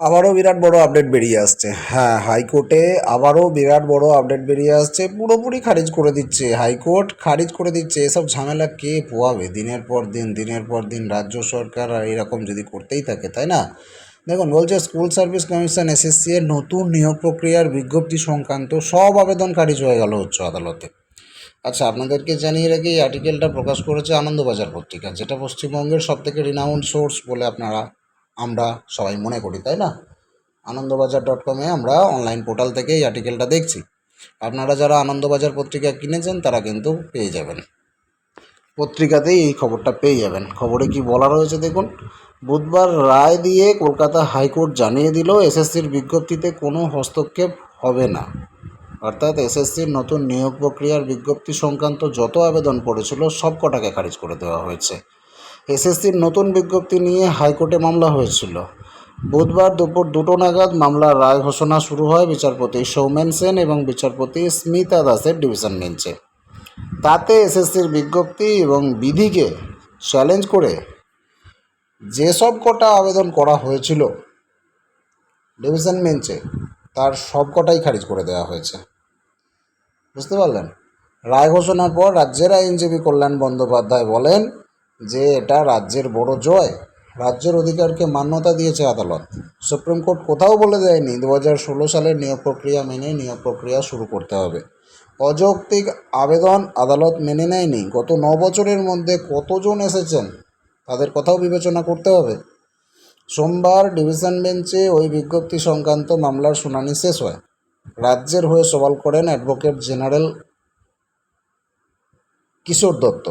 আবারও বিরাট বড় আপডেট বেরিয়ে আসছে। হ্যাঁ হাইকোর্টে আবারও বিরাট বড় আপডেট বেরিয়ে আসছে। পুরোপুরি খারিজ করে দিচ্ছে। হাইকোর্ট খারিজ করে দিচ্ছে। এসব ঝামেলা কে পোয়াবে? দিনের পর দিন, দিনের পর দিন রাজ্য সরকার আর এরকম যদি করতেই থাকে, তাই না? দেখুন, বলছে স্কুল সার্ভিস কমিশন এসএসসি এর নতুন নিয়োগ প্রক্রিয়ার বিজ্ঞপ্তি সংক্রান্ত সব আবেদন খারিজ হয়ে গেল উচ্চ আদালতে। আচ্ছা আপনাদেরকে জানিয়ে রাখি, এই আর্টিকেলটা প্রকাশ করেছে আনন্দবাজার পত্রিকা, যেটা পশ্চিমবঙ্গের সবথেকে রিনাউন্ড সোর্স বলে আপনারা আমরা সবাই মনে করি, তাই না? আনন্দবাজার ডট কমে আমরা অনলাইন পোর্টাল থেকে এই আর্টিকেলটা দেখছি। আপনারা যারা আনন্দবাজার পত্রিকা কিনেছেন, তারা কিন্তু পেয়ে যাবেন। পত্রিকাতেই এই খবরটা পেয়ে যাবেন। খবরে কি বলা রয়েছে দেখুন, বুধবার রায় দিয়ে কলকাতা হাইকোর্ট জানিয়ে দিল, এসএসসির বিজ্ঞপ্তিতে কোনো হস্তক্ষেপ হবে না। অর্থাৎ এসএসসির নতুন নিয়োগ প্রক্রিয়ার বিজ্ঞপ্তি সংক্রান্ত যত আবেদন পড়েছিল সব কটাকে খারিজ করে দেওয়া হয়েছে। এসএসসির নতুন বিজ্ঞপ্তি নিয়ে হাইকোর্টে মামলা হয়েছিল। বুধবার দুপুর দুটো নাগাদ মামলার রায় ঘোষণা শুরু হয় বিচারপতি সৌমেন সেন এবং বিচারপতি স্মিতা দাসের ডিভিশন বেঞ্চে। তাতে এসএসসির বিজ্ঞপ্তি এবং বিধিকে চ্যালেঞ্জ করে যেসব কটা আবেদন করা হয়েছিল ডিভিশন বেঞ্চে, তার সব কটাই খারিজ করে দেওয়া হয়েছে। বুঝতে পারলেন? রায় ঘোষণার পর রাজ্যের আইনজীবী কল্যাণ বন্দ্যোপাধ্যায় বলেন যে এটা রাজ্যের বড় জয়, রাজ্যের অধিকারকে মান্যতা দিয়েছে আদালত। সুপ্রিম কোর্ট কোথাও বলে দেয়নি দু হাজার ষোলো সালের নিয়োগ প্রক্রিয়া মেনে নিয়োগ প্রক্রিয়া শুরু করতে হবে। অযৌক্তিক আবেদন আদালত মেনে নেয়নি। গত ন বছরের মধ্যে কতজন এসেছেন, তাদের কথাও বিবেচনা করতে হবে। সোমবার ডিভিশন বেঞ্চে ওই বিজ্ঞপ্তি সংক্রান্ত মামলার শুনানি শেষ হয়। রাজ্যের হয়ে সওয়াল করেন অ্যাডভোকেট জেনারেল কিশোর দত্ত।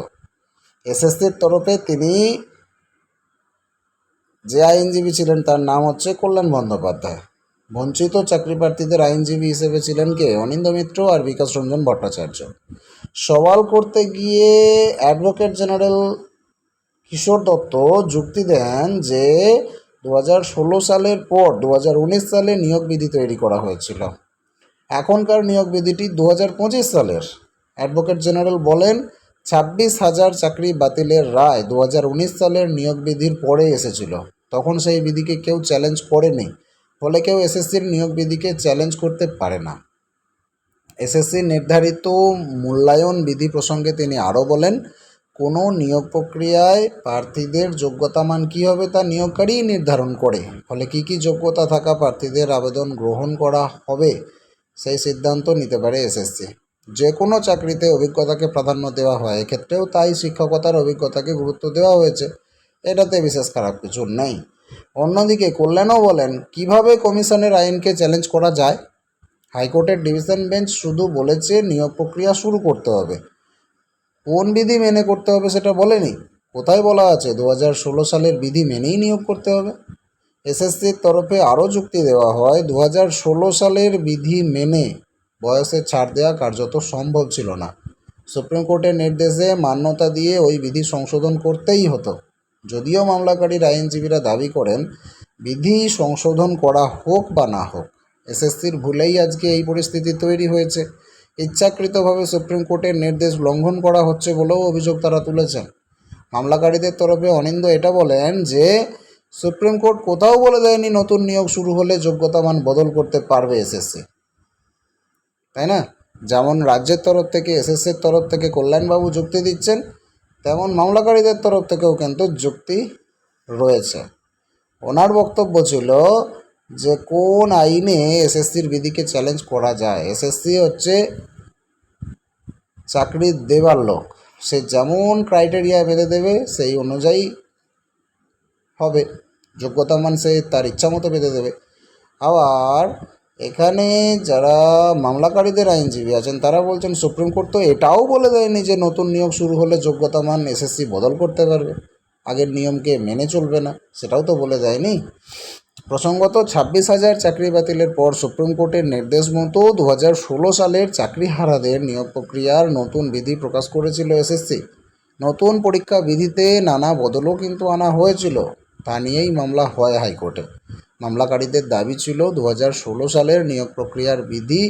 এসএসসির তরফে তিনি যে আইনজীবী ছিলেন তার নাম হচ্ছে কল্যাণ বন্দ্যোপাধ্যায়। বঞ্চিত চাকরি প্রার্থীদের আইনজীবী হিসেবে ছিলেন কে? অনিন্দ মিত্র আর বিকাশ রঞ্জন ভট্টাচার্য। সওয়াল করতে গিয়ে অ্যাডভোকেট জেনারেল কিশোর দত্ত যুক্তি দেন যে দু হাজার ষোলো সালের পর দু হাজার উনিশ সালে নিয়োগ বিধি তৈরি করা হয়েছিল। এখনকার নিয়োগ বিধিটি দু হাজার পঁচিশ সালের। অ্যাডভোকেট জেনারেল বলেন ছাব্বিশ হাজার চাকরি বাতিলের রায় দু হাজার উনিশ সালের নিয়োগ বিধির পরে এসেছিল। তখন সেই বিধিকে কেউ চ্যালেঞ্জ করেনি, ফলে কেউ এসএসসির নিয়োগ বিধিকে চ্যালেঞ্জ করতে পারে না। এসএসসি নির্ধারিত মূল্যায়ন বিধি প্রসঙ্গে তিনি আরও বলেন, কোনো নিয়োগ প্রক্রিয়ায় প্রার্থীদের যোগ্যতা মান কী হবে তা নিয়োগকারীই নির্ধারণ করে, ফলে কী কী যোগ্যতা থাকা প্রার্থীদের আবেদন গ্রহণ করা হবে সেই সিদ্ধান্ত নিতে পারে এসএসসি। যে কোনো চাকরিতে অভিজ্ঞতাকে প্রাধান্য দেওয়া হয়, এক্ষেত্রেও তাই শিক্ষকতার অভিজ্ঞতাকে গুরুত্ব দেওয়া হয়েছে। এটাতে বিশেষ খারাপ কিছু নেই। অন্যদিকে কল্যাণও বলেন, কীভাবে কমিশনের আইনকে চ্যালেঞ্জ করা যায়? হাইকোর্টের ডিভিশন বেঞ্চ শুধু বলেছে নিয়োগ প্রক্রিয়া শুরু করতে হবে। কোন বিধি মেনে করতে হবে সেটা বলেনি। কোথায় বলা আছে দু হাজার ষোলো সালের বিধি মেনেই নিয়োগ করতে হবে? এসএসসির তরফে আরও যুক্তি দেওয়া হয় দু হাজার ষোলো সালের বিধি মেনে বয়সের ছাড় দেওয়া কার্যত সম্ভব ছিল না। সুপ্রিম কোর্টের নির্দেশে মান্যতা দিয়ে ওই বিধি সংশোধন করতেই হতো। যদিও মামলাকারীর আইনজীবীরা দাবি করেন, বিধি সংশোধন করা হোক বা না হোক, এসএসসির ভুলেই আজকে এই পরিস্থিতি তৈরি হয়েছে। ইচ্ছাকৃতভাবে সুপ্রিম কোর্টের নির্দেশ লঙ্ঘন করা হচ্ছে বলেও অভিযোগ তারা তুলেছেন। মামলাকারীদের তরফে অনিন্দ এটা বলেন যে, সুপ্রিম কোর্ট কোথাও বলে দেয়নি নতুন নিয়োগ শুরু হলে যোগ্যতা মান বদল করতে পারবে এসএসসি। তাই না? যেমন রাজ্যের তরফ থেকে, এসএসসির তরফ থেকে কল্যাণবাবু যুক্তি দিচ্ছেন, তেমন মামলাকারীদের তরফ থেকেও কিন্তু যুক্তি রয়েছে। ওনার বক্তব্য ছিল যে, কোন আইনে এসএসসির বিধিকে চ্যালেঞ্জ করা যায়? এসএসসি হচ্ছে চাকরি দেবার লোক। সে যেমন ক্রাইটেরিয়া বেঁধে দেবে, সেই অনুযায়ী হবে। যোগ্যতা মান সে তার ইচ্ছা মতো বেঁধে দেবে। আবার এখানে যারা মামলাকারীদের আইনজীবী আছেন, তারা বলছেন সুপ্রিম কোর্ট তো এটাও বলে দেয়নি যে নতুন নিয়োগ শুরু হলে যোগ্যতা মান এসএসসি বদল করতে পারবে। আগের নিয়মকে মেনে চলবে না, সেটাও তো বলে দেয়নি। প্রসঙ্গত ছাব্বিশ হাজার চাকরি বাতিলের পর সুপ্রিম কোর্টের নির্দেশ মতো দু হাজার ষোলো সালের চাকরিহারাদের নিয়োগ প্রক্রিয়ার নতুন বিধি প্রকাশ করেছিল এসএসসি নতুন পরীক্ষা বিধিতে নানা বদলও কিন্তু আনা হয়েছিল, তা নিয়েই মামলা হয় হাইকোর্টে। মামলাকারীদের দাবি ছিল দু হাজার ষোলো সালের নিয়োগ প্রক্রিয়ার বিধি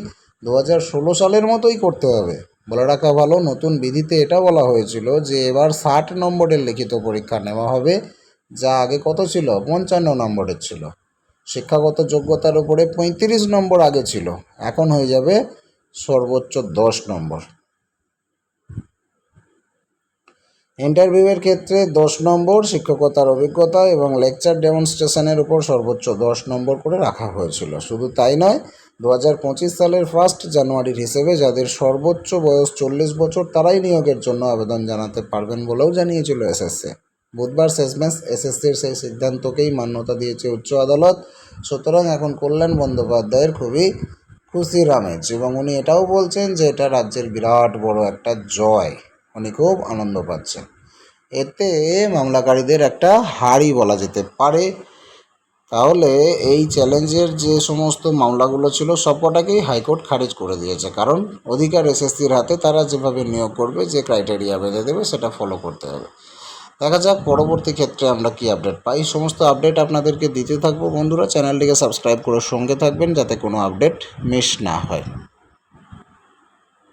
দু হাজার ষোলো সালের মতোই করতে হবে। বলে রাখা ভালো, নতুন বিধিতে এটা বলা হয়েছিল যে এবার ষাট নম্বরের লিখিত পরীক্ষা নেওয়া হবে, যা আগে কত ছিল? পঞ্চান্ন নম্বরের ছিল। শিক্ষাগত যোগ্যতার উপরে পঁয়ত্রিশ নম্বর আগে ছিল, এখন হয়ে যাবে সর্বোচ্চ দশ নম্বর। ইন্টারভিউয়ের ক্ষেত্রে দশ নম্বর, শিক্ষকতার অভিজ্ঞতা এবং লেকচার ডেমনস্ট্রেশনের উপর সর্বোচ্চ দশ নম্বর করে রাখা হয়েছিল। শুধু তাই নয় দু হাজার সালের ফার্স্ট জানুয়ারির হিসেবে যাদের সর্বোচ্চ বয়স চল্লিশ বছর, তারাই নিয়োগের জন্য আবেদন জানাতে পারবেন বলেও জানিয়েছিল এসএসসি। বুধবার শেষমেশ এসএসসির সেই সিদ্ধান্তকেই মান্যতা দিয়েছে উচ্চ আদালত। সুতরাং এখন কল্যাণ বন্দ্যোপাধ্যায়ের খুবই খুশির আমেজ এবং উনি এটাও বলছেন যে এটা রাজ্যের বিরাট বড় একটা জয়। উনি খুব আনন্দ পাচ্ছেন। এতে মামলাকারীদের একটা হারই বলা যেতে পারে। তাহলে এই চ্যালেঞ্জের যে সমস্ত মামলাগুলো ছিল, সবকটাকেই হাইকোর্ট খারিজ করে দিয়েছে। কারণ অধিকার এসএসসির হাতে তারা যেভাবে নিয়োগ করবে, যে ক্রাইটেরিয়া বেঁধে দেবে, সেটা ফলো করতে হবে। দেখা যাক পরবর্তী ক্ষেত্রে আমরা কি আপডেট পাই। সমস্ত আপডেট আপনাদেরকে দিতে থাকব। বন্ধুরা চ্যানেলটিকে সাবস্ক্রাইব করে সঙ্গে থাকবেন, যাতে কোনো আপডেট মিস না হয়।